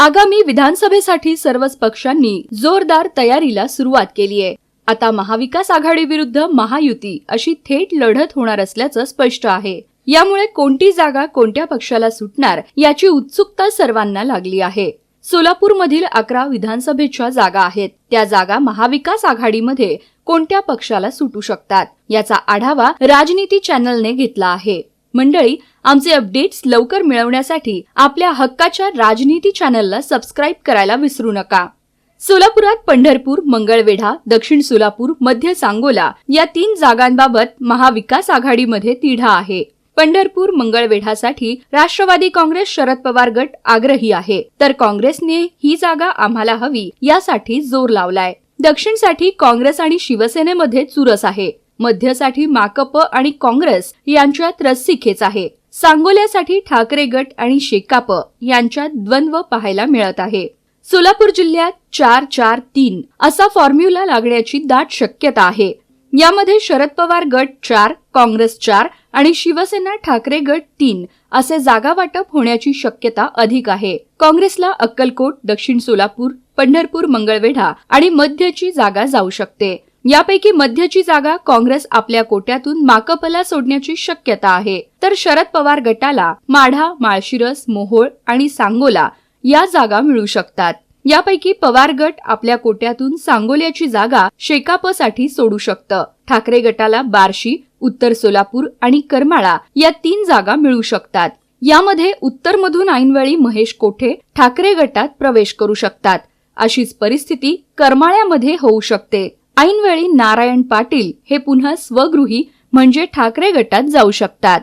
आगामी विधानसभेसाठी सर्वच पक्षांनी जोरदार तयारीला सुरुवात केली आहे. आता महाविकास आघाडी विरुद्ध महायुती अशी थेट लढत होणार असल्याचं स्पष्ट आहे. यामुळे कोणती जागा कोणत्या पक्षाला सुटणार याची उत्सुकता सर्वांना लागली आहे. सोलापूरमधील अकरा विधानसभेच्या जागा आहेत. त्या जागा महाविकास आघाडीमध्ये कोणत्या पक्षाला सुटू शकतात याचा आढावा राजनीती चॅनलने घेतला आहे. मंडळी आमचे अपडेट्स लवकर मिळवण्यासाठी आपल्या हक्काच्या राजनीती चॅनलला सबस्क्राईब करायला विसरू नका. सोलापुरात पंढरपूर मंगळवेढा दक्षिण सोलापूर मध्य सांगोला या तीन जागांबाबत महाविकास आघाडीमध्ये तिढा आहे. पंढरपूर मंगळवेढासाठी राष्ट्रवादी काँग्रेस शरद पवार गट आग्रही आहे. तर काँग्रेसने ही जागा आम्हाला हवी यासाठी जोर लावलाय. दक्षिणसाठी काँग्रेस आणि शिवसेनेमध्ये चुरस आहे. मध्यसाठी माकप आणि काँग्रेस यांच्यात रस्सीखेच आहे. सांगोल्यासाठी ठाकरे गट आणि शेकाप यांच्यात द्वंद्व पाहायला मिळत आहे. सोलापूर जिल्ह्यात चार चार तीन असा फॉर्म्युला लागण्याची दाट शक्यता आहे. यामध्ये शरद पवार गट चार काँग्रेस चार आणि शिवसेना ठाकरे गट तीन असे जागा वाटप होण्याची शक्यता अधिक आहे. काँग्रेसला अक्कलकोट दक्षिण सोलापूर पंढरपूर मंगळवेढा आणि मध्यची जागा जाऊ शकते. यापैकी मध्यची जागा काँग्रेस आपल्या कोट्यातून माकपला सोडण्याची शक्यता आहे. तर शरद पवार गटाला माढा माळशिरस मोहोळ आणि सांगोला या जागा मिळू शकतात. यापैकी पवार गट आपल्या कोट्यातून सांगोल्याची जागा शेकापसाठी सोडू शकतं. ठाकरे गटाला बार्शी उत्तर सोलापूर आणि करमाळा या तीन जागा मिळू शकतात. यामध्ये उत्तरमधून ऐनवेळी महेश कोठे ठाकरे गटात प्रवेश करू शकतात. अशीच परिस्थिती करमाळ्यामध्ये होऊ शकते. ऐनवेळी नारायण पाटील हे पुन्हा स्वगृही म्हणजे ठाकरे गटात जाऊ शकतात.